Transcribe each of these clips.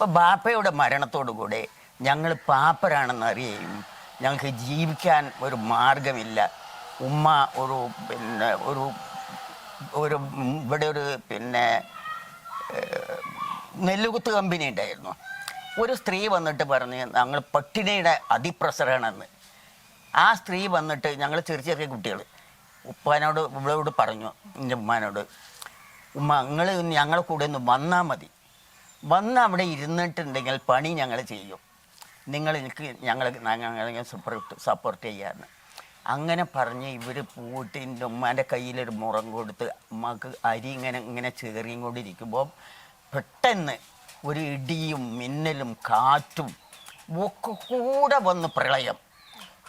അപ്പോൾ ബാപ്പയുടെ മരണത്തോടുകൂടെ ഞങ്ങൾ പാപ്പരാണെന്ന് അറിയുകയും ഞങ്ങൾക്ക് ജീവിക്കാൻ ഒരു മാർഗമില്ല. ഉമ്മ ഒരു പിന്നെ ഒരു ഒരു ഇവിടെ ഒരു പിന്നെ നെല്ലുകുത്ത് കമ്പനി ഉണ്ടായിരുന്നു. ഒരു സ്ത്രീ വന്നിട്ട് പറഞ്ഞ് ഞങ്ങൾ പട്ടിണിയുടെ അതിപ്രസരാണെന്ന് ആ സ്ത്രീ വന്നിട്ട് ഞങ്ങൾ ചെറിയ ചെറിയ കുട്ടികൾ ഉപ്പാനോട് ഇവളോട് പറഞ്ഞു എന്റെ ഉമ്മാനോട് ഉമ്മ നിങ്ങൾ ഞങ്ങളെ കൂടെ ഒന്ന് വന്നാൽ മതി. വന്ന് അവിടെ ഇരുന്നിട്ടുണ്ടെങ്കിൽ പണി ഞങ്ങൾ ചെയ്യും. നിങ്ങൾ എനിക്ക് ഞങ്ങൾ ഞങ്ങളെ സപ്പോർട്ട് സപ്പോർട്ട് ചെയ്യാമെന്ന് അങ്ങനെ പറഞ്ഞ് ഇവർ പോയിട്ട് ഉമ്മാന്റെ കയ്യിലൊരു മുറം കൊടുത്ത് അമ്മയ്ക്ക് അരി ഇങ്ങനെ ഇങ്ങനെ ചേറിയും കൊണ്ടിരിക്കുമ്പോൾ പെട്ടെന്ന് ഒരു ഇടിയും മിന്നലും കാറ്റും ഒക്കെ കൂടെ വന്ന് പ്രളയം.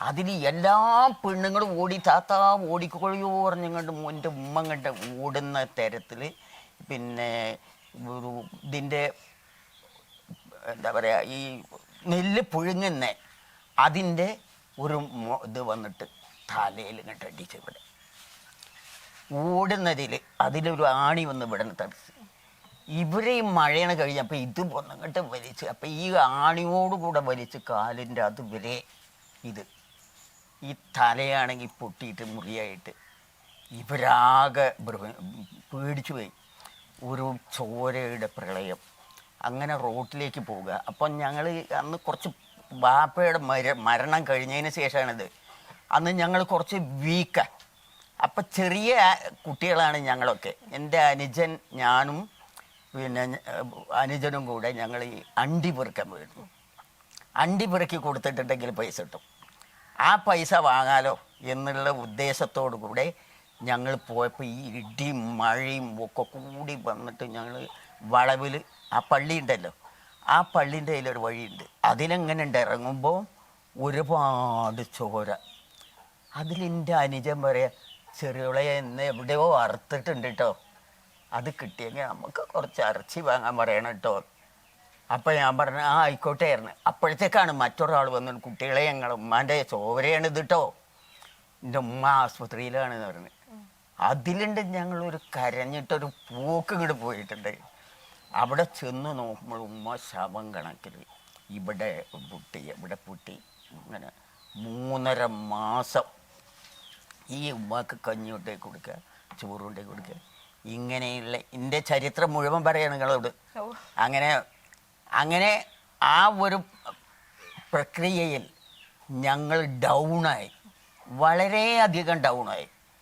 അതിൽ എല്ലാ പെണ്ണുങ്ങളും ഓടി താത്ത ഓടിക്കൊഴിയോ പറഞ്ഞങ്ങോട്ട് എന്റെ ഉമ്മ ഓടുന്ന തരത്തിൽ പിന്നെ ഇതിന്റെ എന്താ പറയുക ഈ നെല്ല് പുഴുങ്ങുന്ന അതിന്റെ ഒരു ഇത് വന്നിട്ട് തലയിൽ ഇങ്ങോട്ട് അടിച്ച് ഇവിടെ. ഓടുന്നതിൽ അതിലൊരു ആണി വന്ന് ഇവിടെ തടിച്ച്. ഇവരെ ഈ മഴയാണ് കഴിഞ്ഞപ്പോൾ ഇത് വന്നിങ്ങോട്ട് വലിച്ച് അപ്പം ഈ ആണിയോടുകൂടെ വലിച്ച് കാലിന്റെ അത് വരെ ഇത്. ഈ തലയാണെങ്കിൽ പൊട്ടിയിട്ട് മുറിയായിട്ട് ഇവരാകെ പേടിച്ചു പോയി. ഒരു ചോരയുടെ പ്രളയം. അങ്ങനെ റോട്ടിലേക്ക് പോവുക. അപ്പം ഞങ്ങൾ അന്ന് കുറച്ച് ബാപ്പയുടെ മര മരണം കഴിഞ്ഞതിന് ശേഷമാണിത് അന്ന് ഞങ്ങൾ കുറച്ച് വീക്ക. അപ്പം ചെറിയ കുട്ടികളാണ് ഞങ്ങളൊക്കെ. എന്റെ അനുജൻ ഞാനും പിന്നെ അനുജനും കൂടെ ഞങ്ങൾ ഈ അണ്ടി പെറുക്കാൻ പോയിരുന്നു. അണ്ടി പെറുക്കി കൊടുത്തിട്ടുണ്ടെങ്കിൽ പൈസ കിട്ടും. ആ പൈസ വാങ്ങാലോ എന്നുള്ള ഉദ്ദേശത്തോടു കൂടെ ഞങ്ങൾ പോയപ്പോൾ ഈ ഇടിയും മഴയും ഒക്കെ കൂടി വന്നിട്ട് ഞങ്ങൾ വളവിൽ ആ പള്ളി ഉണ്ടല്ലോ ആ പള്ളിന്റെ അതിലൊരു വഴിയുണ്ട്. അതിലെങ്ങനെ ഉണ്ട് ഇറങ്ങുമ്പോൾ ഒരുപാട് ചോര. അതിലെന്റെ അനുജൻ പറയാ ചെറിയോളെ എന്ന് എവിടെയോ അറുത്തിട്ടുണ്ട് കേട്ടോ അത് കിട്ടിയെങ്കിൽ നമുക്ക് കുറച്ച് ഇറച്ചി വാങ്ങാൻ പറയണം കേട്ടോ അപ്പോൾ ഞാൻ പറഞ്ഞു ആ ആയിക്കോട്ടെ ആയിരുന്നു അപ്പോഴത്തേക്കാണ് മറ്റൊരാൾ വന്നത് കുട്ടികളെ ഞങ്ങൾ ഉമ്മാന്റെ ചോരയാണ് ഇത് കേട്ടോ എന്റെ ഉമ്മ ആസ്പത്രിയിലാണെന്ന് പറഞ്ഞു. അതിലുണ്ട് ഒരു കരഞ്ഞിട്ടൊരു പോക്ക് ഇങ്ങോട്ട് പോയിട്ടുണ്ട്. അവിടെ ചെന്ന് നോക്കുമ്പോൾ ഉമ്മ ശവം കണക്കിൽ ഇവിടെ പുട്ടി ഇവിടെ പുട്ടി ഇങ്ങനെ മൂന്നര മാസം ഈ ഉമ്മക്ക് കഞ്ഞിട്ടേ കൊടുക്കുക ചോറുണ്ടേ കൊടുക്കുക. ഇങ്ങനെയുള്ള എന്റെ ചരിത്രം മുഴുവൻ പറയാണ് നിങ്ങളോട് അങ്ങനെ അങ്ങനെ ആ ഒരു പ്രക്രിയയിൽ ഞങ്ങൾ ഡൗണായി വളരെയധികം ഡൗണായി